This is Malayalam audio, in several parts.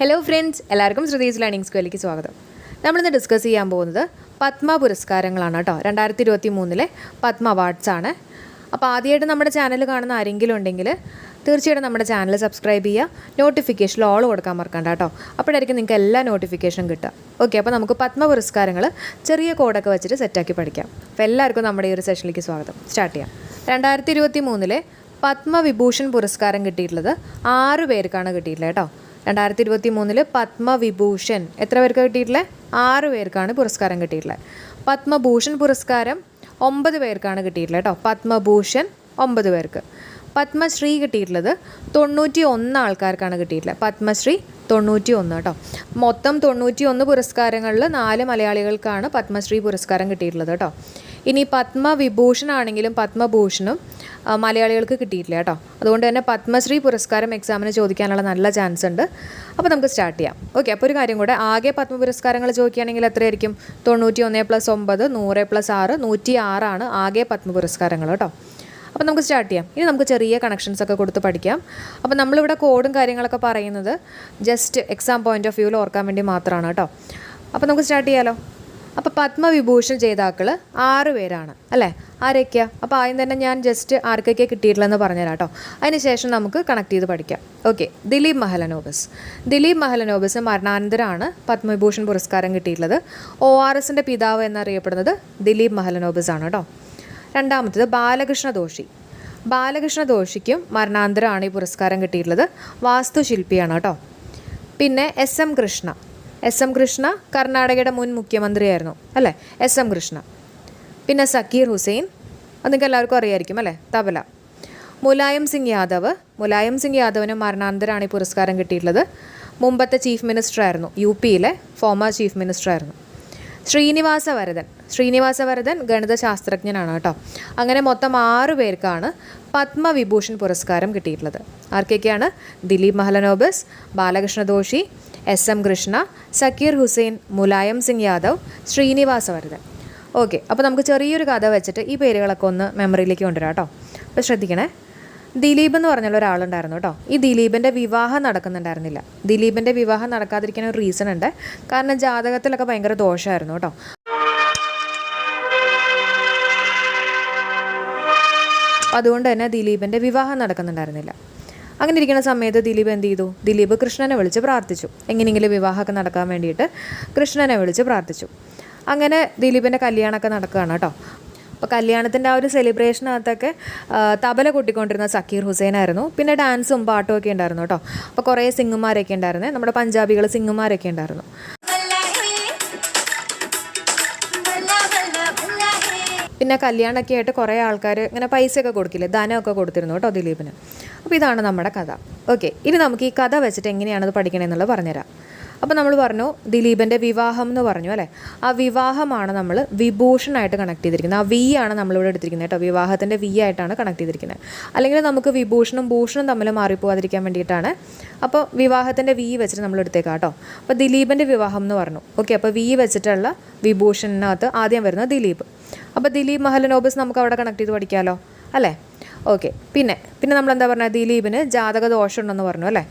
ഹലോ ഫ്രണ്ട്സ് എല്ലാവർക്കും ശ്രുതീസ് ലേണിംഗ് സ്കൂളിലേക്ക് സ്വാഗതം. നമ്മളിന്ന് ഡിസ്കസ് ചെയ്യാൻ പോകുന്നത് പത്മ പുരസ്കാരങ്ങളാണ് കേട്ടോ രണ്ടായിരത്തി ഇരുപത്തി മൂന്നിലെ പത്മ അവാർഡ്സ് ആണ്. അപ്പോൾ ആദ്യമായിട്ട് നമ്മുടെ ചാനൽ കാണുന്ന ആരെങ്കിലും ഉണ്ടെങ്കിൽ തീർച്ചയായിട്ടും നമ്മുടെ ചാനൽ സബ്സ്ക്രൈബ് ചെയ്യുക. നോട്ടിഫിക്കേഷൻ ഓൾ കൊടുക്കാൻ മറക്കണ്ട കേട്ടോ അപ്പോഴായിരിക്കും നിങ്ങൾക്ക് എല്ലാ നോട്ടിഫിക്കേഷനും കിട്ടുക. ഓക്കെ അപ്പോൾ നമുക്ക് പത്മ പുരസ്കാരങ്ങൾ ചെറിയ കോഡൊക്കെ വെച്ചിട്ട് സെറ്റാക്കി പഠിക്കാം. അപ്പോൾ എല്ലാവർക്കും നമ്മുടെ ഈ ഒരു സെഷനിലേക്ക് സ്വാഗതം. സ്റ്റാർട്ട് ചെയ്യാം. രണ്ടായിരത്തി ഇരുപത്തി മൂന്നിലെ പത്മവിഭൂഷൺ പുരസ്കാരം കിട്ടിയിട്ടുള്ളത് ആറ് പേർക്കാണ് കിട്ടിയിട്ടുള്ളത് കേട്ടോ രണ്ടായിരത്തി ഇരുപത്തി മൂന്നിൽ പത്മവിഭൂഷൺ. എത്ര പേർക്ക് കിട്ടിയിട്ടുള്ളത്? ആറ് പേർക്കാണ് പുരസ്കാരം കിട്ടിയിട്ടുള്ളത്. പത്മഭൂഷൺ പുരസ്കാരം ഒമ്പത് പേർക്കാണ് കിട്ടിയിട്ടുള്ളത് കേട്ടോ. പത്മഭൂഷൺ ഒമ്പത് പേർക്ക്. പത്മശ്രീ കിട്ടിയിട്ടുള്ളത് തൊണ്ണൂറ്റി ഒന്ന് ആൾക്കാർക്കാണ് കിട്ടിയിട്ടുള്ളത്. പത്മശ്രീ തൊണ്ണൂറ്റി ഒന്ന് കേട്ടോ. മൊത്തം തൊണ്ണൂറ്റി ഒന്ന് പുരസ്കാരങ്ങളിൽ നാല് മലയാളികൾക്കാണ് പത്മശ്രീ പുരസ്കാരം കിട്ടിയിട്ടുള്ളത് കേട്ടോ. ഇനി പത്മവിഭൂഷൺ ആണെങ്കിലും പത്മഭൂഷണും മലയാളികൾക്ക് കിട്ടിയിട്ടില്ല കേട്ടോ. അതുകൊണ്ട് തന്നെ പത്മശ്രീ പുരസ്കാരം എക്സാമിന് ചോദിക്കാനുള്ള നല്ല ചാൻസ് ഉണ്ട്. അപ്പോൾ നമുക്ക് സ്റ്റാർട്ട് ചെയ്യാം. ഓക്കെ അപ്പോൾ ഒരു കാര്യം കൂടെ. ആകെ പത്മ പുരസ്കാരങ്ങൾ ചോദിക്കുകയാണെങ്കിൽ എത്രയായിരിക്കും? തൊണ്ണൂറ്റി ഒന്ന് പ്ലസ് ഒമ്പത് നൂറ് പ്ലസ് ആറ് നൂറ്റി ആറാണ് ആകെ പത്മ പുരസ്കാരങ്ങൾ കേട്ടോ. അപ്പോൾ നമുക്ക് സ്റ്റാർട്ട് ചെയ്യാം. ഇനി നമുക്ക് ചെറിയ കണക്ഷൻസ് ഒക്കെ കൊടുത്ത് പഠിക്കാം. അപ്പോൾ നമ്മളിവിടെ കോഡും കാര്യങ്ങളൊക്കെ പറയുന്നത് ജസ്റ്റ് എക്സാം പോയിന്റ് ഓഫ് വ്യൂവിൽ ഓർക്കാൻ വേണ്ടി മാത്രമാണ് കേട്ടോ. അപ്പോൾ നമുക്ക് സ്റ്റാർട്ട് ചെയ്യാലോ? അപ്പോൾ പത്മവിഭൂഷൺ ജേതാക്കൾ ആറ് പേരാണ് അല്ലേ? ആരൊക്കെയാണ് അപ്പോൾ ആദ്യം തന്നെ ഞാൻ ജസ്റ്റ് ആർക്കൊക്കെ കിട്ടിയിട്ടില്ലെന്ന് പറഞ്ഞുതരാം കേട്ടോ അതിനുശേഷം നമുക്ക് കണക്ട് ചെയ്ത് പഠിക്കാം. ഓക്കെ ദിലീപ് മഹലനോബസ്. ദിലീപ് മഹലനോബസ് മരണാനന്തരമാണ് പത്മവിഭൂഷൺ പുരസ്കാരം കിട്ടിയിട്ടുള്ളത്. ഒ ആർ എസിന്റെ പിതാവ് എന്നറിയപ്പെടുന്നത് ദിലീപ് മഹലനോബസ് ആണ് കേട്ടോ. രണ്ടാമത്തത് ബാലകൃഷ്ണ ദോഷി. ബാലകൃഷ്ണ ദോഷിക്കും മരണാന്തരമാണ് ഈ പുരസ്കാരം കിട്ടിയിട്ടുള്ളത്. വാസ്തുശില്പിയാണ് കേട്ടോ. പിന്നെ S M Krishna. S M Krishna കർണാടകയുടെ മുൻ മുഖ്യമന്ത്രിയായിരുന്നു അല്ലേ? S M Krishna. പിന്നെ സക്കീർ ഹുസൈൻ അത് നിങ്ങൾക്ക് എല്ലാവർക്കും അറിയായിരിക്കും അല്ലേ? തബല. മുലായം സിംഗ് യാദവ് മുലായം സിംഗ് യാദവിന് മരണാന്തരമാണ് ഈ പുരസ്കാരം കിട്ടിയിട്ടുള്ളത്. മുമ്പത്തെ ചീഫ് മിനിസ്റ്റർ ആയിരുന്നു യു പിയിലെ ഫോമർ ചീഫ് മിനിസ്റ്റർ ആയിരുന്നു. ശ്രീനിവാസ വരദൻ ശ്രീനിവാസ വരദൻ ഗണിതശാസ്ത്രജ്ഞനാണ് കേട്ടോ. അങ്ങനെ മൊത്തം ആറു പേർക്കാണ് പത്മവിഭൂഷൺ പുരസ്കാരം കിട്ടിയിട്ടുള്ളത്. ആർക്കൊക്കെയാണ്? Dilip Mahalanobis Balkrishna Doshi S M Krishna Zakir Hussain Mulayam Singh Yadav Srinivasa Varadan okay അപ്പോൾ നമുക്ക് ചെറിയൊരു കഥ വെച്ചിട്ട് ഈ പേരുകളൊക്കെ ഒന്ന് മെമ്മറിയിലേക്ക് കൊണ്ടുവരാം കേട്ടോ. അപ്പോൾ ശ്രദ്ധിക്കണേ. ദിലീപ് എന്ന് പറഞ്ഞുള്ള ഒരാളുണ്ടായിരുന്നു കേട്ടോ. ഈ ദിലീപിന്റെ വിവാഹം നടക്കുന്നുണ്ടായിരുന്നില്ല. ദിലീപിന്റെ വിവാഹം നടക്കാതിരിക്കാൻ ഒരു റീസൺ ഉണ്ട്. കാരണം ജാതകത്തിലൊക്കെ ഭയങ്കര ദോഷമായിരുന്നു കേട്ടോ. അതുകൊണ്ട് തന്നെ ദിലീപിന്റെ വിവാഹം നടക്കുന്നുണ്ടായിരുന്നില്ല. അങ്ങനെ ഇരിക്കുന്ന സമയത്ത് ദിലീപ് എന്ത് ചെയ്തു? ദിലീപ് കൃഷ്ണനെ വിളിച്ച് പ്രാർത്ഥിച്ചു. എങ്ങനെയെങ്കിലും വിവാഹമൊക്കെ നടക്കാൻ വേണ്ടിയിട്ട് കൃഷ്ണനെ വിളിച്ച് പ്രാർത്ഥിച്ചു. അങ്ങനെ ദിലീപിന്റെ കല്യാണമൊക്കെ നടക്കുകയാണ് കേട്ടോ. അപ്പോൾ കല്യാണത്തിന്റെ ആ ഒരു സെലിബ്രേഷനകത്തൊക്കെ തബല കൊട്ടിക്കൊണ്ടിരുന്ന സക്കീർ ഹുസൈൻ ആയിരുന്നു. പിന്നെ ഡാൻസും പാട്ടും ഒക്കെ ഉണ്ടായിരുന്നു കേട്ടോ. അപ്പോൾ കുറേ സിംഗുമാരൊക്കെ ഉണ്ടായിരുന്നേ. നമ്മുടെ പഞ്ചാബികൾ സിംഗുമാരൊക്കെ ഉണ്ടായിരുന്നു. പിന്നെ കല്യാണമൊക്കെ ആയിട്ട് കുറേ ആൾക്കാർ ഇങ്ങനെ പൈസയൊക്കെ കൊടുക്കില്ലേ? ധനമൊക്കെ കൊടുത്തിരുന്നു കേട്ടോ ദിലീപിന്. അപ്പോൾ ഇതാണ് നമ്മുടെ കഥ. ഓക്കെ ഇനി നമുക്ക് ഈ കഥ വെച്ചിട്ട് എങ്ങനെയാണത് പഠിക്കണമെന്നുള്ളത് പറഞ്ഞുതരാം. അപ്പോൾ നമ്മൾ പറഞ്ഞു ദിലീപിന്റെ വിവാഹം എന്ന് പറഞ്ഞു അല്ലേ? ആ വിവാഹമാണ് നമ്മൾ വിഭൂഷണായിട്ട് കണക്ട് ചെയ്തിരിക്കുന്നത്. ആ വി ആണ് നമ്മളിവിടെ എടുത്തിരിക്കുന്നത് കേട്ടോ. വിവാഹത്തിന്റെ വി ആയിട്ടാണ് കണക്ട് ചെയ്തിരിക്കുന്നത്. അല്ലെങ്കിൽ നമുക്ക് വിഭൂഷണം ഭൂഷണം തമ്മിൽ മാറിപ്പോവാതിരിക്കാൻ വേണ്ടിയിട്ടാണ് അപ്പോൾ വിവാഹത്തിന്റെ വി വെച്ചിട്ട് നമ്മൾ എടുത്തേക്കാം കേട്ടോ. അപ്പോൾ ദിലീപിന്റെ വിവാഹം എന്ന് പറഞ്ഞു. ഓക്കെ അപ്പോൾ വി വെച്ചിട്ടുള്ള വിഭൂഷണിനകത്ത് ആദ്യം വരുന്നത് ദിലീപ്. അപ്പോൾ ദിലീപ് മഹലനോബസ് നമുക്ക് അവിടെ കണക്ട് ചെയ്ത് പഠിക്കാമല്ലോ അല്ലേ? ഓക്കെ പിന്നെ പിന്നെ നമ്മൾ എന്താ പറഞ്ഞത്? ദിലീപിന് ജാതക ദോഷമുണ്ടെന്ന് പറഞ്ഞു അല്ലേ?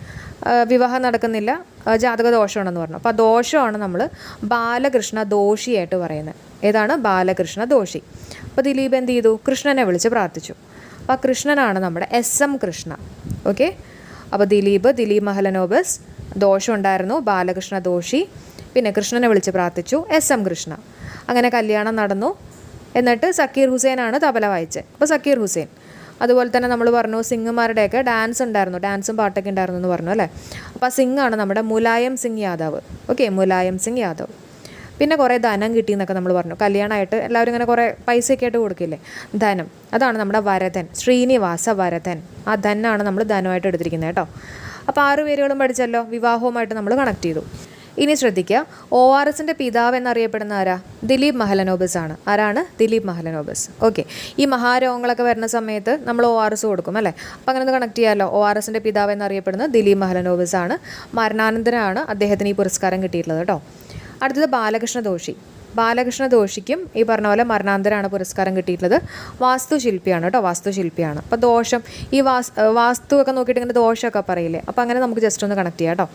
വിവാഹം നടക്കുന്നില്ല. ജാതക ദോഷമാണെന്ന് പറഞ്ഞു. അപ്പോൾ ആ ദോഷമാണ് നമ്മൾ ബാലകൃഷ്ണ ദോഷിയായിട്ട് പറയുന്നത്. ഏതാണ്? ബാലകൃഷ്ണ ദോഷി. അപ്പോൾ ദിലീപ് എന്ത് ചെയ്തു? കൃഷ്ണനെ വിളിച്ച് പ്രാർത്ഥിച്ചു. അപ്പോൾ ആ കൃഷ്ണനാണ് നമ്മുടെ എസ് എം കൃഷ്ണ. ഓക്കെ? അപ്പോൾ ദിലീപ് ദിലീപ് മഹലനോബസ് ദോഷം ഉണ്ടായിരുന്നു ബാലകൃഷ്ണ ദോഷി. പിന്നെ കൃഷ്ണനെ വിളിച്ച് പ്രാർത്ഥിച്ചു എസ് എം കൃഷ്ണ. അങ്ങനെ കല്യാണം നടന്നു. എന്നിട്ട് സക്കീർ ഹുസൈനാണ് തബല വായിച്ചത്. അപ്പോൾ സക്കീർ ഹുസൈൻ അതുപോലെ തന്നെ നമ്മൾ പറഞ്ഞു സിംഗുമാരുടെയൊക്കെ ഡാൻസ് ഉണ്ടായിരുന്നു. ഡാൻസും പാട്ടൊക്കെ ഉണ്ടായിരുന്നു എന്ന് പറഞ്ഞു അല്ലേ? അപ്പോൾ സിംഗ് ആണ് നമ്മുടെ മുലായം സിംഗ് യാദവ്. ഓക്കെ മുലായം സിംഗ് യാദവ്. പിന്നെ കുറേ ധനം കിട്ടി എന്നൊക്കെ നമ്മൾ പറഞ്ഞു. കല്യാണമായിട്ട് എല്ലാവരും ഇങ്ങനെ കുറേ പൈസയൊക്കെ ആയിട്ട് കൊടുക്കില്ലേ? ധനം. അതാണ് നമ്മുടെ വരതൻ ശ്രീനിവാസ വരതൻ. ആ ധനാണ് നമ്മൾ ധനമായിട്ട് എടുത്തിരിക്കുന്നത് കേട്ടോ. അപ്പോൾ ആറ് പേരുകളും പഠിച്ചല്ലോ? വിവാഹവുമായിട്ട് നമ്മൾ കണക്ട് ചെയ്തു. ഇനി ശ്രദ്ധിക്കുക. ഒ ആർ എസിന്റെ പിതാവ് എന്നറിയപ്പെടുന്ന ആരാ? ദിലീപ് മഹലനോബസ് ആണ് ആരാണ്? ദിലീപ് മഹലനോബസ് ഓക്കെ. ഈ മഹാരോഗങ്ങളൊക്കെ വരുന്ന സമയത്ത് നമ്മൾ ഒ ആർ എസ് കൊടുക്കും അല്ലേ? അപ്പോൾ അങ്ങനെ ഒന്ന് കണക്ട് ചെയ്യാമല്ലോ ഒ ആർ എസിന്റെ പിതാവ് എന്നറിയപ്പെടുന്ന ദിലീപ് മഹലനോബസ് ആണ് മരണാനന്തരമാണ് അദ്ദേഹത്തിന് ഈ പുരസ്കാരം കിട്ടിയിട്ടുള്ളത് കേട്ടോ. അടുത്തത് ബാലകൃഷ്ണ ദോഷി. ബാലകൃഷ്ണ ദോഷിക്കും ഈ പറഞ്ഞ പോലെ മരണാന്തരമാണ് പുരസ്കാരം കിട്ടിയിട്ടുള്ളത്. വാസ്തുശില്പിയാണ് കേട്ടോ വാസ്തുശില്പിയാണ്. അപ്പോൾ ദോഷം ഈ വാസ് വാസ്തു ഒക്കെ നോക്കിയിട്ട് ഇങ്ങനെ ദോഷമൊക്കെ പറയില്ലേ? അപ്പോൾ അങ്ങനെ നമുക്ക് ജസ്റ്റ് ഒന്ന് കണക്ട് ചെയ്യാം കേട്ടോ.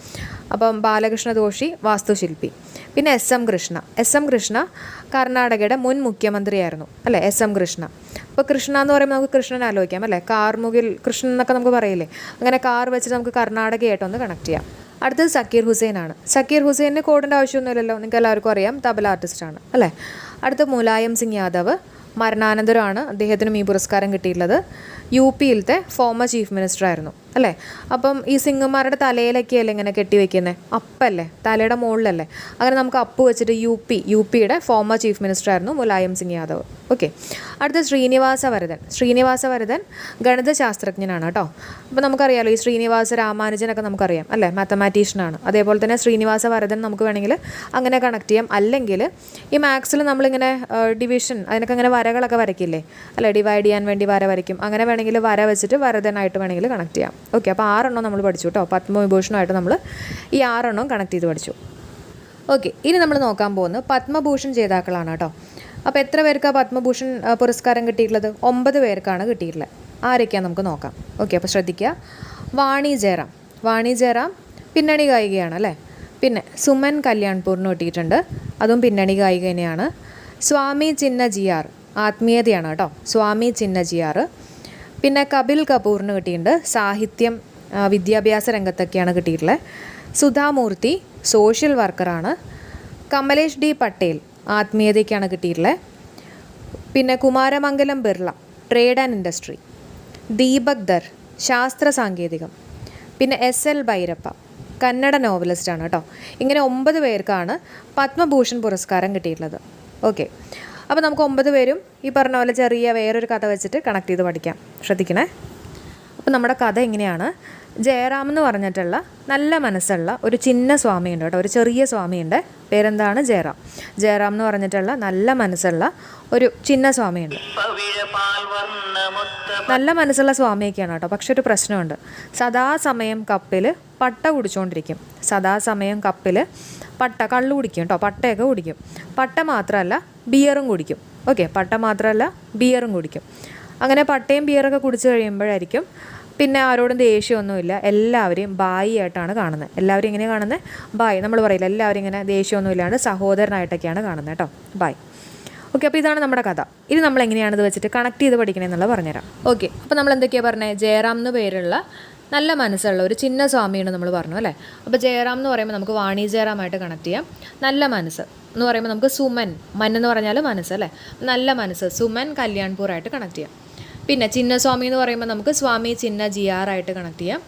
അപ്പം ബാലകൃഷ്ണ ദോഷി വാസ്തുശില്പി. പിന്നെ S M Krishna. S M Krishna കർണാടകയുടെ മുൻ മുഖ്യമന്ത്രിയായിരുന്നു അല്ലേ? S M Krishna. അപ്പോൾ കൃഷ്ണ എന്ന് പറയുമ്പോൾ നമുക്ക് കൃഷ്ണനെ ആലോചിക്കാം അല്ലേ? കാർമുകിൽ കൃഷ്ണൻ എന്നൊക്കെ നമുക്ക് പറയില്ലേ? അങ്ങനെ കാർ വെച്ചിട്ട് നമുക്ക് കർണാടകയായിട്ട് ഒന്ന് കണക്ട് ചെയ്യാം. അടുത്തത് സക്കീർ ഹുസൈനാണ്. സക്കീർ ഹുസൈനിന് കോഡിന്റെ ആവശ്യമൊന്നുമില്ലല്ലോ. നിങ്ങൾക്ക് എല്ലാവർക്കും അറിയാം. തബല ആർട്ടിസ്റ്റാണ്. അല്ലേ? അടുത്ത മുലായം സിംഗ് യാദവ് മരണാനന്തരമാണ്. അദ്ദേഹത്തിനും ഈ പുരസ്കാരം കിട്ടിയിട്ടുള്ളത്. യു പിയിലത്തെ ഫോമർ ചീഫ് മിനിസ്റ്റർ ആയിരുന്നു. അല്ലേ? അപ്പം ഈ സിംഗന്മാരുടെ തലയിലൊക്കെയല്ലേ ഇങ്ങനെ കെട്ടിവെക്കുന്നത് അപ്പല്ലേ? തലയുടെ മുകളിലല്ലേ? അങ്ങനെ നമുക്ക് അപ്പ് വെച്ചിട്ട് യു പി യു പിയുടെ ഫോമർ ചീഫ് മിനിസ്റ്റർ ആയിരുന്നു മുലായം സിംഗ് യാദവ്. ഓക്കെ അടുത്ത ശ്രീനിവാസ വരദൻ ശ്രീനിവാസ വരദൻ ഗണിതശാസ്ത്രജ്ഞനാണ് കേട്ടോ. അപ്പോൾ നമുക്കറിയാലോ ഈ ശ്രീനിവാസ രാമാനുജനൊക്കെ നമുക്കറിയാം അല്ലേ? മാത്തമാറ്റീഷ്യനാണ് അതേപോലെ തന്നെ ശ്രീനിവാസ വരദൻ നമുക്ക് വേണമെങ്കിൽ അങ്ങനെ കണക്ട് ചെയ്യാം. അല്ലെങ്കിൽ ഈ മാത്സിൽ നമ്മളിങ്ങനെ ഡിവിഷൻ അതിനൊക്കെ അങ്ങനെ വരകളൊക്കെ വരയ്ക്കില്ലേ? അല്ലേ? ഡിവൈഡ് ചെയ്യാൻ വേണ്ടി വര വരയ്ക്കും. അങ്ങനെ വേണമെങ്കിൽ വര വെച്ചിട്ട് വരദനായിട്ട് വേണമെങ്കിൽ കണക്ട് ചെയ്യാം. ഓക്കെ അപ്പോൾ ആറെണ്ണം നമ്മൾ പഠിച്ചു കേട്ടോ. പത്മവിഭൂഷണമായിട്ട് നമ്മൾ ഈ ആറെണ്ണം കണക്ട് ചെയ്ത് പഠിച്ചു. ഓക്കെ ഇനി നമ്മൾ നോക്കാൻ പോകുന്നത് പത്മഭൂഷൺ ജേതാക്കളാണ് കേട്ടോ. അപ്പോൾ എത്ര പേർക്കാണ് പത്മഭൂഷൺ പുരസ്കാരം കിട്ടിയിട്ടുള്ളത്? ഒമ്പത് പേർക്കാണ് കിട്ടിയിട്ടുള്ളത്. ആരൊക്കെയാണ് നമുക്ക് നോക്കാം. ഓക്കെ അപ്പോൾ ശ്രദ്ധിക്കുക. വാണി ജയറാം. വാണി ജയറാം പിന്നണി ഗായികയാണ് അല്ലേ? പിന്നെ സുമൻ കല്യാൺപൂറിന് കിട്ടിയിട്ടുണ്ട്. അതും പിന്നണി ഗായിക തന്നെയാണ്. സ്വാമി ചിന്ന ജിയാർ ആത്മീയതയാണ് കേട്ടോ. സ്വാമി ചിന്ന ജി ആർ പിന്നെ കപിൽ കപൂറിന് കിട്ടിയിട്ടുണ്ട് സാഹിത്യം വിദ്യാഭ്യാസ രംഗത്തൊക്കെയാണ് കിട്ടിയിട്ടുള്ളത്. സുധാമൂർത്തി സോഷ്യൽ വർക്കറാണ്. കമലേഷ് ഡി പട്ടേൽ ആത്മീയതയ്ക്കാണ് കിട്ടിയിട്ടുള്ളത്. പിന്നെ Kumaramangalam Birla trade and industry. Deepak Dhar ശാസ്ത്ര സാങ്കേതികം. പിന്നെ എസ് എൽ ഭൈരപ്പ കന്നഡ നോവലിസ്റ്റാണ് കേട്ടോ. ഇങ്ങനെ ഒമ്പത് പേർക്കാണ് പത്മഭൂഷൺ പുരസ്കാരം കിട്ടിയിട്ടുള്ളത്. ഓക്കെ. അപ്പോൾ നമുക്ക് ഒമ്പത് പേരും ഈ പറഞ്ഞ പോലെ ചെറിയ വേറൊരു കഥ വെച്ചിട്ട് കണക്ട് ചെയ്ത് പഠിക്കാം. ശ്രദ്ധിക്കണേ? അപ്പോൾ നമ്മുടെ കഥ എങ്ങനെയാണ് ജയറാം എന്ന് പറഞ്ഞിട്ടുള്ള നല്ല മനസ്സുള്ള ഒരു ചിന്ന സ്വാമിയുണ്ട് കേട്ടോ. ഒരു ചെറിയ സ്വാമിയുണ്ട്. പേരെന്താണ്? ജയറാം. ജയറാം എന്ന് പറഞ്ഞിട്ടുള്ള നല്ല മനസ്സുള്ള ഒരു ചിന്ന സ്വാമിയുണ്ട്. നല്ല മനസ്സുള്ള സ്വാമിയൊക്കെയാണ് കേട്ടോ. പക്ഷെ ഒരു പ്രശ്നമുണ്ട്. സദാസമയം കപ്പിൽ പട്ട കുടിച്ചുകൊണ്ടിരിക്കും സദാസമയം കപ്പിൽ പട്ട കള്ളു കുടിക്കും കേട്ടോ. പട്ടയൊക്കെ കുടിക്കും. പട്ട മാത്രമല്ല ബിയറും കുടിക്കും. ഓക്കെ പട്ട മാത്രമല്ല ബിയറും കുടിക്കും. അങ്ങനെ പട്ടയും ബിയറൊക്കെ കുടിച്ചു കഴിയുമ്പോഴായിരിക്കും പിന്നെ ആരോടും ദേഷ്യമൊന്നുമില്ല. എല്ലാവരെയും ബായി ആയിട്ടാണ് കാണുന്നത്. എല്ലാവരും ഇങ്ങനെ കാണുന്നത്? ബായ്. നമ്മൾ പറയില്ല എല്ലാവരും ഇങ്ങനെ ദേഷ്യമൊന്നുമില്ലാണ്ട് സഹോദരനായിട്ടൊക്കെയാണ് കാണുന്നത് കേട്ടോ. ബായ്. ഓക്കെ അപ്പോൾ ഇതാണ് നമ്മുടെ കഥ. ഇത് നമ്മൾ എങ്ങനെയാണ് ഇത് വെച്ചിട്ട് കണക്ട് ചെയ്ത് പഠിക്കണേ എന്നുള്ളത് പറഞ്ഞുതരാം. ഓക്കെ അപ്പോൾ നമ്മൾ എന്തൊക്കെയാണ് പറഞ്ഞത് ജയറാം എന്ന് പേരുള്ള നല്ല മനസ്സുള്ള ഒരു ചിന്ന സ്വാമിയാണ് നമ്മൾ പറഞ്ഞു അല്ലേ? അപ്പോൾ ജയറാം എന്ന് പറയുമ്പോൾ നമുക്ക് വാണി ജയറാമായിട്ട് കണക്ട് ചെയ്യാം. നല്ല മനസ്സ്. എന്ന് പറയുമ്പോൾ നമുക്ക് സുമൻ മൻ എന്ന് പറഞ്ഞാൽ മനസ്സ് അല്ലേ? നല്ല മനസ്സ്. സുമൻ കല്യാൺപൂർ ആയിട്ട് കണക്ട് ചെയ്യാം. പിന്നെ ചിന്നസ്വാമി എന്ന് പറയുമ്പോൾ നമുക്ക് സ്വാമി ചിന്ന ജി ആയിട്ട് കണക്ട് ചെയ്യാം.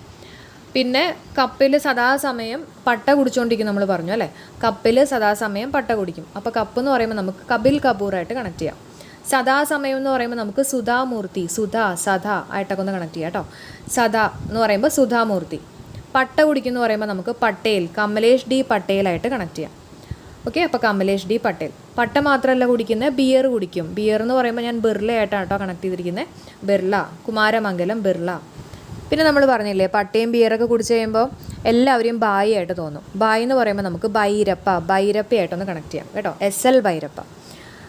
പിന്നെ കപ്പിൽ സദാസമയം പട്ട കുടിച്ചുകൊണ്ടിരിക്കും നമ്മൾ പറഞ്ഞു അല്ലേ? കപ്പിൽ സദാസമയം പട്ട കുടിക്കും. അപ്പോൾ കപ്പ് എന്ന് പറയുമ്പോൾ നമുക്ക് കപിൽ കപൂറായിട്ട് കണക്ട് ചെയ്യാം. സദാസമയം എന്ന് പറയുമ്പോൾ നമുക്ക് സുധാമൂർത്തി സുധ സധ ആയിട്ടൊക്കെ ഒന്ന് കണക്ട് ചെയ്യാം കേട്ടോ. സദ എന്ന് പറയുമ്പോൾ സുധാമൂർത്തി. പട്ട കുടിക്കുന്നു പറയുമ്പോൾ നമുക്ക് പട്ടേൽ കമലേഷ് ഡി പട്ടേലായിട്ട് കണക്ട് ചെയ്യാം. ഓക്കെ അപ്പോൾ കമലേഷ് ഡി പട്ടേൽ. പട്ട മാത്രമല്ല കുടിക്കുന്നത് ബിയർ കുടിക്കും. ബിയർ എന്ന് പറയുമ്പോൾ ഞാൻ ബിർളയായിട്ടാണ് കേട്ടോ കണക്ട് ചെയ്തിരിക്കുന്നത് ബിർള കുമാരമംഗലം ബിർള. പിന്നെ നമ്മൾ പറഞ്ഞില്ലേ പട്ടയും ബിയറൊക്കെ കുടിച്ച് കഴിയുമ്പോൾ എല്ലാവരെയും ബായി ആയിട്ട് തോന്നും. ബായി എന്ന് പറയുമ്പോൾ നമുക്ക് ബൈരപ്പ ബൈരപ്പയായിട്ടൊന്ന് കണക്ട് ചെയ്യാം കേട്ടോ. S L Bhyrappa.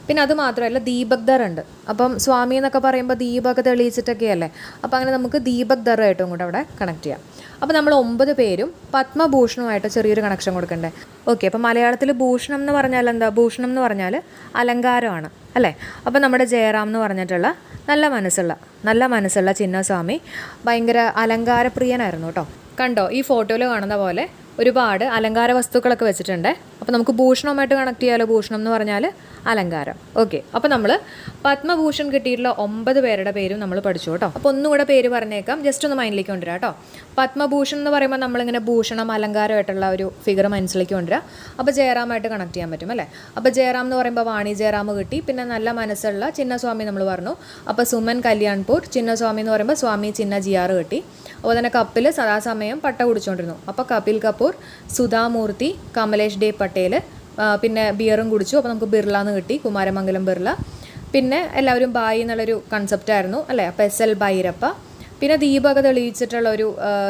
പിന്നെ അത് മാത്രമല്ല ദീപക് ദർ ഉണ്ട്. അപ്പം സ്വാമി എന്നൊക്കെ പറയുമ്പോൾ ദീപക് തെളിയിച്ചിട്ടൊക്കെയല്ലേ അപ്പോൾ അങ്ങനെ നമുക്ക് ദീപക് ദർ ആയിട്ടും കൂടെ അവിടെ കണക്ട് ചെയ്യാം. അപ്പോൾ നമ്മൾ ഒമ്പത് പേരും പത്മഭൂഷണമായിട്ട് ചെറിയൊരു കണക്ഷൻ കൊടുക്കണ്ടേ? ഓക്കെ അപ്പോൾ മലയാളത്തിൽ ഭൂഷണം എന്ന് പറഞ്ഞാൽ എന്താ? ഭൂഷണം എന്ന് പറഞ്ഞാൽ അലങ്കാരമാണ് അല്ലേ? അപ്പോൾ നമ്മുടെ ജയറാം എന്ന് പറഞ്ഞിട്ടുള്ള നല്ല മനസ്സുള്ള നല്ല മനസ്സുള്ള ചിന്നസ്വാമി ഭയങ്കര അലങ്കാരപ്രിയനായിരുന്നു കേട്ടോ. കണ്ടോ? ഈ ഫോട്ടോയിൽ കാണുന്ന പോലെ ഒരുപാട് അലങ്കാര വസ്തുക്കളൊക്കെ വെച്ചിട്ടുണ്ട്. അപ്പോൾ നമുക്ക് ഭൂഷണവുമായിട്ട് കണക്ട് ചെയ്യാലോ? ഭൂഷണം എന്ന് പറഞ്ഞാൽ അലങ്കാരം. ഓക്കെ അപ്പോൾ നമ്മൾ പത്മഭൂഷൺ കിട്ടിയിട്ടുള്ള ഒമ്പത് പേരുടെ പേരും നമ്മൾ പഠിച്ചു കേട്ടോ. അപ്പോൾ ഒന്നുകൂടെ പേര് പറഞ്ഞേക്കാം. ജസ്റ്റ് ഒന്ന് മൈൻഡിലേക്ക് കൊണ്ടുവരാം കേട്ടോ. പത്മഭൂഷൺ എന്ന് പറയുമ്പോൾ നമ്മളിങ്ങനെ ഭൂഷണം അലങ്കാരമായിട്ടുള്ള ഒരു ഫിഗർ മനസ്സിലേക്ക് കൊണ്ടുവരാം. അപ്പോൾ ജയറാമായിട്ട് കണക്ട് ചെയ്യാൻ പറ്റും അല്ലേ? അപ്പോൾ ജയറാം എന്ന് പറയുമ്പോൾ വാണി ജയറാം കിട്ടി. പിന്നെ നല്ല മനസ്സുള്ള ചിന്നസ്വാമി നമ്മൾ പറഞ്ഞു. അപ്പോൾ സുമൻ കല്യാൺപൂർ ചിന്നസ്വാമി എന്ന് പറയുമ്പോൾ സ്വാമി ചിന്ന ജിയാർ കിട്ടി. അതുപോലെ തന്നെ കപ്പിൽ സദാസമയം പട്ട കുടിച്ചുകൊണ്ടിരുന്നു അപ്പോൾ കപിൽ കപൂർ സുധാമൂർത്തി കമലേഷ് ഡേ പട്ടേൽ പിന്നെ ബിയറും കുടിച്ചു. അപ്പോൾ നമുക്ക് ബിർള എന്ന് കിട്ടി കുമാരമംഗലം ബിർള. പിന്നെ എല്ലാവരും ബായി എന്നുള്ളൊരു കൺസെപ്റ്റ് ആയിരുന്നു അല്ലേ? അപ്പോൾ എസ് എൽ ഭൈരപ്പ. പിന്നെ ദീപക തെളിയിച്ചിട്ടുള്ള ഒരു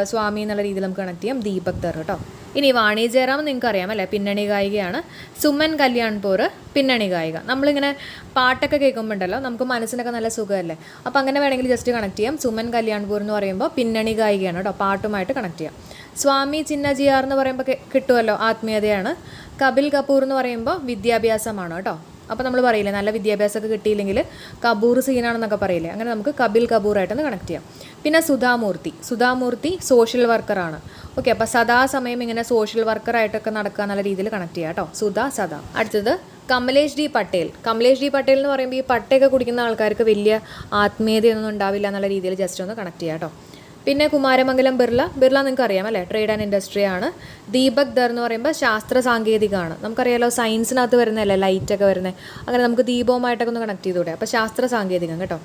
സ്വാമി എന്നുള്ള രീതിയിൽ നമുക്ക് കണക്ട് ചെയ്യാം ദീപക് തെർ കേട്ടോ. ഇനി വാണി ജയറാം നിങ്ങൾക്ക് അറിയാം അല്ലേ? പിന്നണി ഗായികയാണ്. സുമൻ കല്യാൺപൂർ പിന്നണി ഗായിക. നമ്മളിങ്ങനെ പാട്ടൊക്കെ കേൾക്കുമ്പോൾ ഉണ്ടല്ലോ നമുക്ക് മനസ്സിനൊക്കെ നല്ല സുഖമല്ലേ? അപ്പോൾ അങ്ങനെ വേണമെങ്കിൽ ജസ്റ്റ് കണക്ട് ചെയ്യാം. സുമൻ കല്യാൺപൂർ എന്ന് പറയുമ്പോൾ പിന്നണി ഗായികയാണ് കേട്ടോ പാട്ടുമായിട്ട് കണക്ട് ചെയ്യാം. സ്വാമി ചിന്നജിയാർ എന്ന് പറയുമ്പോൾ കിട്ടുമല്ലോ ആത്മീയതയാണ്. കപിൽ കപൂർ എന്ന് പറയുമ്പോൾ വിദ്യാഭ്യാസമാണ് കേട്ടോ. അപ്പോൾ നമ്മൾ പറയില്ലേ നല്ല വിദ്യാഭ്യാസമൊക്കെ കിട്ടിയില്ലെങ്കിൽ കപൂർ സീനാണെന്നൊക്കെ പറയില്ലേ. അങ്ങനെ നമുക്ക് കപിൽ കപൂറായിട്ടൊന്ന് കണക്ട് ചെയ്യാം. പിന്നെ സുധാമൂർത്തി. സുധാമൂർത്തി സോഷ്യൽ വർക്കറാണ് ഓക്കെ അപ്പോൾ സദാസമയം ഇങ്ങനെ സോഷ്യൽ വർക്കറായിട്ടൊക്കെ നടക്കുക എന്നുള്ള രീതിയിൽ കണക്ട് ചെയ്യാം കേട്ടോ. സുധാ സദാ. അടുത്തത് കമലേഷ് ഡി പട്ടേൽ. കമലേഷ് ഡി പട്ടേൽ എന്ന് പറയുമ്പോൾ ഈ പട്ടയൊക്കെ കുടിക്കുന്ന ആൾക്കാർക്ക് വലിയ ആത്മീയതയൊന്നും ഉണ്ടാവില്ല എന്നുള്ള രീതിയിൽ ജസ്റ്റ് ഒന്ന് കണക്ട് ചെയ്യാം കേട്ടോ. പിന്നെ കുമാരമംഗലം ബിർള. ബിർള നിങ്ങൾക്ക് അറിയാം അല്ലേ? ട്രേഡ് ആൻഡ് ഇൻഡസ്ട്രി ആണ്. ദീപക് ദർ എന്ന് പറയുമ്പോൾ ശാസ്ത്ര സാങ്കേതികമാണ്. നമുക്കറിയാലോ സയൻസിനകത്ത് വരുന്നതല്ലേ? ലൈറ്റൊക്കെ വരുന്നത് അങ്ങനെ നമുക്ക് ദീപവുമായിട്ടൊക്കെ ഒന്ന് കണക്ട് ചെയ്തുകൂടെ? അപ്പോൾ ശാസ്ത്ര സാങ്കേതികം കേട്ടോ.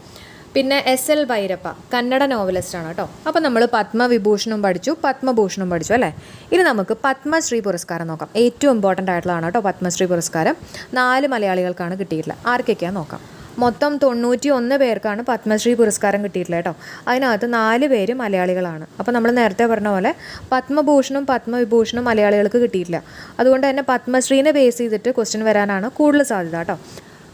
പിന്നെ S L Bhyrappa Kannada novelist ആണ് കേട്ടോ. അപ്പോൾ നമ്മൾ പത്മവിഭൂഷണും പഠിച്ചു പത്മഭൂഷണും പഠിച്ചു അല്ലേ? ഇനി നമുക്ക് പത്മശ്രീ പുരസ്കാരം നോക്കാം. ഏറ്റവും ഇമ്പോർട്ടന്റ് ആയിട്ടുള്ളതാണ് കേട്ടോ പത്മശ്രീ പുരസ്കാരം. നാല് മലയാളികൾക്കാണ് കിട്ടിയിട്ടുള്ളത്. ആർക്കൊക്കെയാണ് നോക്കാം? മൊത്തം തൊണ്ണൂറ്റി ഒന്ന് പേർക്കാണ് പത്മശ്രീ പുരസ്കാരം കിട്ടിയിട്ടുള്ളത് കേട്ടോ. അതിനകത്ത് നാല് പേര് മലയാളികളാണ്. അപ്പോൾ നമ്മൾ നേരത്തെ പറഞ്ഞ പോലെ പത്മഭൂഷണും പത്മവിഭൂഷണും മലയാളികൾക്ക് കിട്ടിയിട്ടില്ല. അതുകൊണ്ട് തന്നെ പത്മശ്രീനെ ബേസ് ചെയ്തിട്ട് ക്വസ്റ്റ്യൻ വരാനാണ് കൂടുതൽ സാധ്യത കേട്ടോ.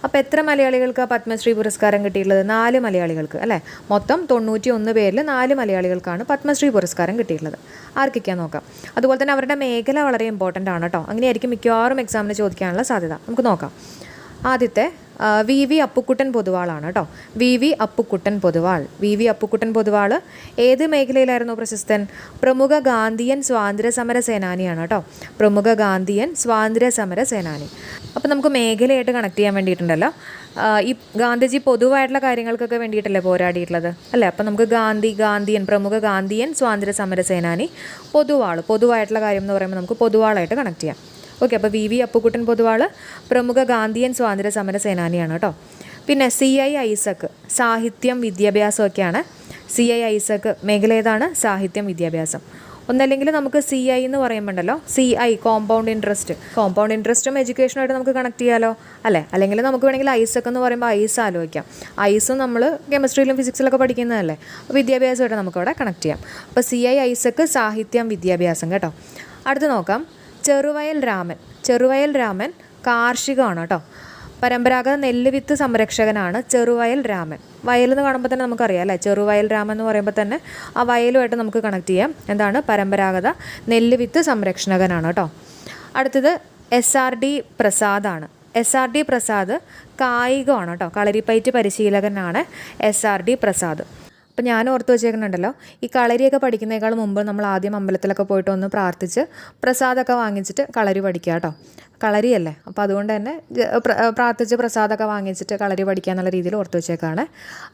അപ്പോൾ എത്ര മലയാളികൾക്ക് പത്മശ്രീ പുരസ്കാരം കിട്ടിയിട്ടുള്ളത്? നാല് മലയാളികൾക്ക് അല്ലേ? മൊത്തം തൊണ്ണൂറ്റി ഒന്ന് പേരിൽ നാല് മലയാളികൾക്കാണ് പത്മശ്രീ പുരസ്കാരം കിട്ടിയിട്ടുള്ളത്. ആർക്കൊക്കെയാ നോക്കാം. അതുപോലെ തന്നെ അവരുടെ മേഖല വളരെ ഇമ്പോർട്ടന്റ് ആണ് കേട്ടോ. അങ്ങനെയായിരിക്കും മിക്കവാറും എക്സാമിന് ചോദിക്കാനുള്ള സാധ്യത. നമുക്ക് നോക്കാം. ആദ്യത്തെ വി വി അപ്പുക്കുട്ടൻ പൊതുവാളാണ് കേട്ടോ. V V Appukuttan Poduval. V V Appukuttan Poduval ഏത് മേഖലയിലായിരുന്നു പ്രശസ്തൻ? പ്രമുഖ ഗാന്ധിയൻ സ്വാതന്ത്ര്യ സമര സേനാനിയാണ് കേട്ടോ. പ്രമുഖ ഗാന്ധിയൻ സ്വാതന്ത്ര്യ സമര സേനാനി. അപ്പോൾ നമുക്ക് മേഖലയായിട്ട് കണക്ട് ചെയ്യാൻ വേണ്ടിയിട്ടുണ്ടല്ലോ. ഈ ഗാന്ധിജി പൊതുവായിട്ടുള്ള കാര്യങ്ങൾക്കൊക്കെ വേണ്ടിയിട്ടല്ലേ പോരാടിയിട്ടുള്ളത്? അല്ലേ? അപ്പോൾ നമുക്ക് ഗാന്ധി ഗാന്ധിയൻ പ്രമുഖ ഗാന്ധിയൻ സ്വാതന്ത്ര്യ സമര സേനാനി പൊതുവാൾ പൊതുവായിട്ടുള്ള കാര്യം എന്ന് പറയുമ്പോൾ നമുക്ക് പൊതുവാളായിട്ട് കണക്ട് ചെയ്യാം. ഓക്കെ അപ്പോൾ വി വി അപ്പുക്കുട്ടൻ പൊതുവാൾ പ്രമുഖ ഗാന്ധിയൻ സ്വാതന്ത്ര്യ സമര സേനാനിയാണ് കേട്ടോ. പിന്നെ സി ഐ ഐസക്ക് സാഹിത്യം വിദ്യാഭ്യാസമൊക്കെയാണ്. സി ഐ ഐസക്ക് മേഖല ഏതാണ് സാഹിത്യം വിദ്യാഭ്യാസം. ഒന്നല്ലെങ്കിൽ നമുക്ക് സി ഐ എന്ന് പറയുമ്പോണ്ടല്ലോ C I compound interest compound ഇൻട്രസ്റ്റും എഡ്യൂക്കേഷനുമായിട്ട് നമുക്ക് കണക്ട് ചെയ്യാലോ? അല്ലേ? അല്ലെങ്കിൽ നമുക്ക് വേണമെങ്കിൽ ഐസക് എന്ന് പറയുമ്പോൾ ഐസ് ആലോചിക്കാം. ഐസും നമ്മൾ കെമിസ്ട്രിയിലും ഫിസിക്സിലൊക്കെ പഠിക്കുന്നതല്ലേ? അപ്പോൾ വിദ്യാഭ്യാസമായിട്ട് നമുക്കവിടെ കണക്ട് ചെയ്യാം. അപ്പോൾ സി ഐ ഐസക്ക് സാഹിത്യം വിദ്യാഭ്യാസം കേട്ടോ. അടുത്ത് നോക്കാം. ചെറുവയൽ രാമൻ. ചെറുവയൽ രാമൻ കാർഷികമാണ് കേട്ടോ. പരമ്പരാഗത നെല്ല് വിത്ത് സംരക്ഷകനാണ് ചെറുവയൽ രാമൻ. വയൽ എന്ന് കാണുമ്പോൾ തന്നെ നമുക്കറിയാം അല്ലേ? ചെറുവയൽ രാമൻ എന്ന് പറയുമ്പോൾ തന്നെ ആ വയലുമായിട്ട് നമുക്ക് കണക്ട് ചെയ്യാം. എന്താണ്? പരമ്പരാഗത നെല്ല് വിത്ത് സംരക്ഷകനാണ് കേട്ടോ. അടുത്തത് എസ് ആർ ഡി പ്രസാദാണ്. എസ് ആർ ഡി പ്രസാദ് കായികമാണ് കേട്ടോ. കളരിപ്പയറ്റ് പരിശീലകനാണ് എസ് ആർ ഡി പ്രസാദ്. അപ്പം ഞാൻ ഓർത്ത് വെച്ചേക്കുന്നുണ്ടല്ലോ ഈ കളരിയൊക്കെ പഠിക്കുന്നതിനേക്കാൾ മുമ്പ് നമ്മൾ ആദ്യം അമ്പലത്തിലൊക്കെ പോയിട്ട് ഒന്ന് പ്രാർത്ഥിച്ച് പ്രസാദമൊക്കെ വാങ്ങിച്ചിട്ട് കളരി പഠിക്കുക കേട്ടോ. കളരിയല്ലേ? അപ്പോൾ അതുകൊണ്ട് തന്നെ പ്രാർത്ഥിച്ച് പ്രസാദമൊക്കെ വാങ്ങിച്ചിട്ട് കളരി പഠിക്കുക എന്നുള്ള രീതിയിൽ ഓർത്ത് വെച്ചേക്കാണ്.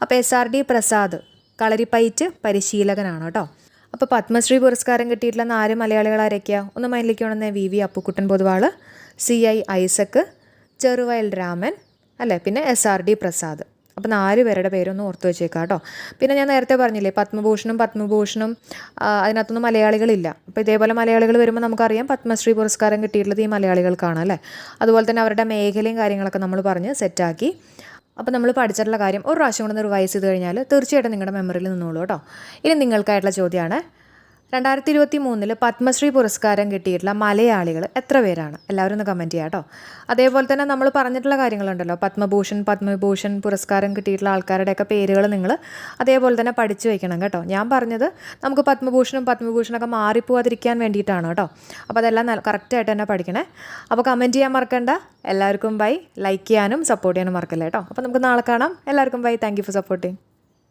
അപ്പോൾ S R D Prasad Kalaripayattu പരിശീലകനാണ് കേട്ടോ. അപ്പോൾ പത്മശ്രീ പുരസ്കാരം കിട്ടിയിട്ടുള്ള നാല് മലയാളികൾ ആരൊക്കെയാണ് ഒന്ന് മൈൻഡിലേക്ക് വേണമെന്നേ V V Appukuttan Poduval C I Isaac Cheruvayal Raman അല്ലേ? പിന്നെ എസ് ആർ ഡി പ്രസാദ്. അപ്പോൾ നാല് പേരുടെ പേരൊന്ന് ഓർത്ത് വെച്ചേക്കാം കേട്ടോ. പിന്നെ ഞാൻ നേരത്തെ പറഞ്ഞില്ലേ പത്മഭൂഷണും പത്മഭൂഷണും അതിനകത്തൊന്നും മലയാളികളില്ല. അപ്പോൾ ഇതേപോലെ മലയാളികൾ വരുമ്പോൾ നമുക്കറിയാം പത്മശ്രീ പുരസ്കാരം കിട്ടിയിട്ടുള്ളത് ഈ മലയാളികൾക്കാണ് അല്ലേ? അതുപോലെ തന്നെ അവരുടെ മേഖലയും കാര്യങ്ങളൊക്കെ നമ്മൾ പറഞ്ഞ് സെറ്റാക്കി. അപ്പോൾ നമ്മൾ പഠിച്ചിട്ടുള്ള കാര്യം ഒരു പ്രാവശ്യം കൂടെ റിവൈസ് ചെയ്ത് കഴിഞ്ഞാൽ തീർച്ചയായിട്ടും നിങ്ങളുടെ മെമ്മറിയിൽ നിന്നോളൂ കേട്ടോ. ഇനി നിങ്ങൾക്കായിട്ടുള്ള ചോദ്യമാണ് രണ്ടായിരത്തി ഇരുപത്തി മൂന്നിൽ പത്മശ്രീ പുരസ്കാരം കിട്ടിയിട്ടുള്ള മലയാളികൾ എത്ര പേരാണ്? എല്ലാവരും ഒന്ന് കമന്റ് ചെയ്യാം കേട്ടോ അതേപോലെ തന്നെ നമ്മൾ പറഞ്ഞിട്ടുള്ള കാര്യങ്ങളുണ്ടല്ലോ. പത്മഭൂഷൺ പത്മവിഭൂഷൺ പുരസ്കാരം കിട്ടിയിട്ടുള്ള ആൾക്കാരുടെയൊക്കെ പേരുകൾ നിങ്ങൾ അതേപോലെ തന്നെ പഠിച്ചു വയ്ക്കണം കേട്ടോ. ഞാൻ പറഞ്ഞത് നമുക്ക് പത്മഭൂഷണും പത്മഭൂഷണൊക്കെ മാറിപ്പോവാതിരിക്കാൻ വേണ്ടിയിട്ടാണ് കേട്ടോ. അപ്പോൾ അതെല്ലാം കറക്റ്റായിട്ട് തന്നെ പഠിക്കണേ. അപ്പോൾ കമന്റ് ചെയ്യാൻ മറക്കണ്ട. എല്ലാവർക്കും ബൈ ലൈക്ക് ചെയ്യാനും സപ്പോർട്ട് ചെയ്യാനും മറക്കല്ലേ കേട്ടോ. അപ്പോൾ നമുക്ക് നാളെ കാണാം. എല്ലാവർക്കും ബൈ താങ്ക് ഫോർ സപ്പോർട്ടിങ്